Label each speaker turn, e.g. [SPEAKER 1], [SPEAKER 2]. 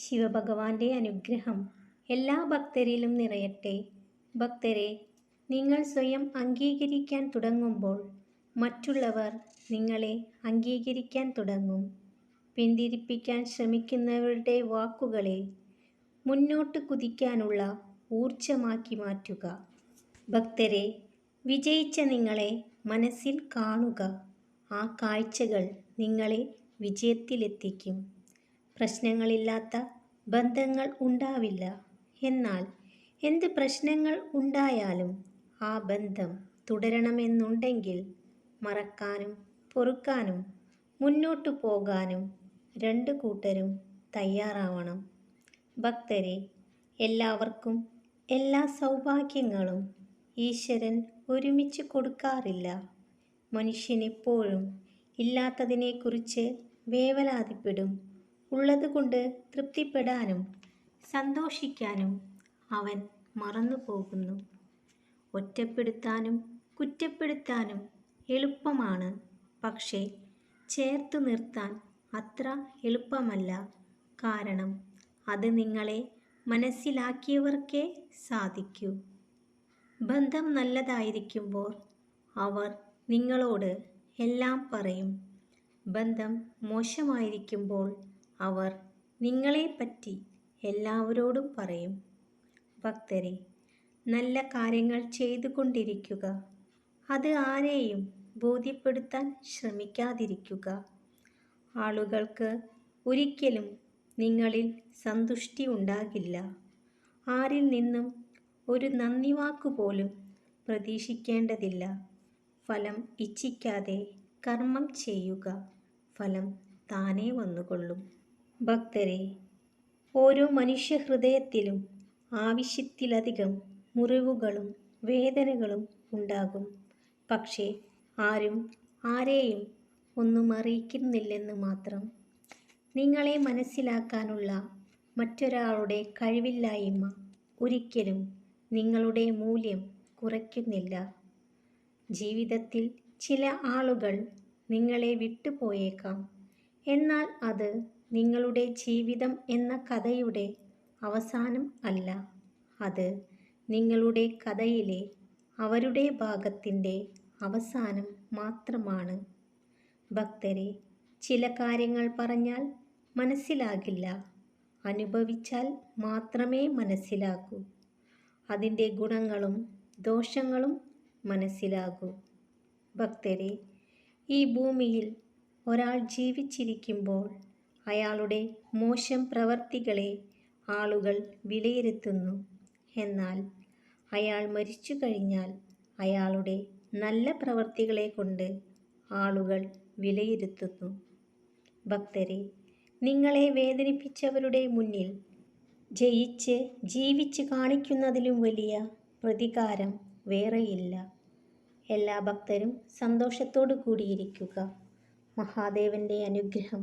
[SPEAKER 1] ശിവഭഗവാന്റെ അനുഗ്രഹം എല്ലാ ഭക്തരിലും നിറയട്ടെ. ഭക്തരെ നിങ്ങൾ സ്വയം അംഗീകരിക്കാൻ തുടങ്ങുമ്പോൾ മറ്റുള്ളവർ നിങ്ങളെ അംഗീകരിക്കാൻ തുടങ്ങും. പിന്തിരിപ്പിക്കാൻ ശ്രമിക്കുന്നവരുടെ വാക്കുകളെ മുന്നോട്ട് കുതിക്കാനുള്ള ഊർജമാക്കി മാറ്റുക. ഭക്തരെ വിജയിച്ച നിങ്ങളെ മനസ്സിൽ കാണുക. ആ കാഴ്ചകൾ നിങ്ങളെ വിജയത്തിലെത്തിക്കും. പ്രശ്നങ്ങളില്ലാത്ത ബന്ധങ്ങൾ ഉണ്ടാവില്ല. എന്നാൽ എന്ത് പ്രശ്നങ്ങൾ ഉണ്ടായാലും ആ ബന്ധം തുടരണമെന്നുണ്ടെങ്കിൽ മറക്കാനും പൊറുക്കാനും മുന്നോട്ടു പോകാനും രണ്ട് കൂട്ടരും തയ്യാറാവണം. ഭക്തരെ എല്ലാവർക്കും എല്ലാ സൗഭാഗ്യങ്ങളും ഈശ്വരൻ ഒരുമിച്ച് കൊടുക്കാറില്ല. മനുഷ്യനെപ്പോഴും ഇല്ലാത്തതിനെക്കുറിച്ച് വേവലാതിപ്പെടും. ഉള്ളതുകൊണ്ട് തൃപ്തിപ്പെടാനും സന്തോഷിക്കാനും അവൻ മറന്നു പോകുന്നു. ഒറ്റപ്പെടുത്താനും കുറ്റപ്പെടുത്താനും എളുപ്പമാണ്. പക്ഷേ ചേർത്തു നിർത്താൻ അത്ര എളുപ്പമല്ല. കാരണം അത് നിങ്ങളെ മനസ്സിലാക്കിയവർക്കേ സാധിക്കൂ. ബന്ധം നല്ലതായിരിക്കുമ്പോൾ അവർ നിങ്ങളോട് എല്ലാം പറയും. ബന്ധം മോശമായിരിക്കുമ്പോൾ അവർ നിങ്ങളെപ്പറ്റി എല്ലാവരോടും പറയും. ഭക്തരെ നല്ല കാര്യങ്ങൾ ചെയ്തുകൊണ്ടിരിക്കുക. അത് ആരെയും ബോധ്യപ്പെടുത്താൻ ശ്രമിക്കാതിരിക്കുക. ആളുകൾക്ക് ഒരിക്കലും നിങ്ങളിൽ സന്തുഷ്ടി ഉണ്ടാകില്ല. ആരിൽ നിന്നും ഒരു നന്ദി വാക്കുപോലും പ്രതീക്ഷിക്കേണ്ടതില്ല. ഫലം ഇച്ഛിക്കാതെ കർമ്മം ചെയ്യുക ഫലം താനേ വന്നുകൊള്ളും. ഭക്തരെ ഓരോ മനുഷ്യ ഹൃദയത്തിലും ആവശ്യത്തിലധികം മുറിവുകളും വേദനകളും ഉണ്ടാകും. പക്ഷേ ആരും ആരെയും ഒന്നും അറിയിക്കുന്നില്ലെന്ന് മാത്രം. നിങ്ങളെ മനസ്സിലാക്കാനുള്ള മറ്റൊരാളുടെ കഴിവില്ലായ്മ ഒരിക്കലും നിങ്ങളുടെ മൂല്യം കുറയ്ക്കുന്നില്ല. ജീവിതത്തിൽ ചില ആളുകൾ നിങ്ങളെ വിട്ടുപോയേക്കാം. എന്നാൽ അത് നിങ്ങളുടെ ജീവിതം എന്ന കഥയുടെ അവസാനം അല്ല. അത് നിങ്ങളുടെ കഥയിലെ അവരുടെ ഭാഗത്തിന്റെ അവസാനം മാത്രമാണ്. ഭക്തരെ ചില കാര്യങ്ങൾ പറഞ്ഞാൽ മനസ്സിലാകില്ല. അനുഭവിച്ചാൽ മാത്രമേ മനസ്സിലാകൂ. അതിന്റെ ഗുണങ്ങളും ദോഷങ്ങളും മനസ്സിലാകൂ. ഭക്തരെ ഈ ഭൂമിയിൽ ഒരാൾ ജീവിച്ചിരിക്കുമ്പോൾ അയാളുടെ മോശം പ്രവർത്തികളെ ആളുകൾ വിലയിരുത്തുന്നു. എന്നാൽ അയാൾ മരിച്ചു കഴിഞ്ഞാൽ അയാളുടെ നല്ല പ്രവർത്തികളെ കൊണ്ട് ആളുകൾ വിലയിരുത്തുന്നു. ഭക്തരെ നിങ്ങളെ വേദനിപ്പിച്ചവരുടെ മുന്നിൽ ജയിച്ച് ജീവിച്ച് കാണിക്കുന്നതിലും വലിയ പ്രതികാരം വേറെയില്ല. എല്ലാ ഭക്തരും സന്തോഷത്തോടു കൂടിയിരിക്കുക മഹാദേവന്റെ അനുഗ്രഹം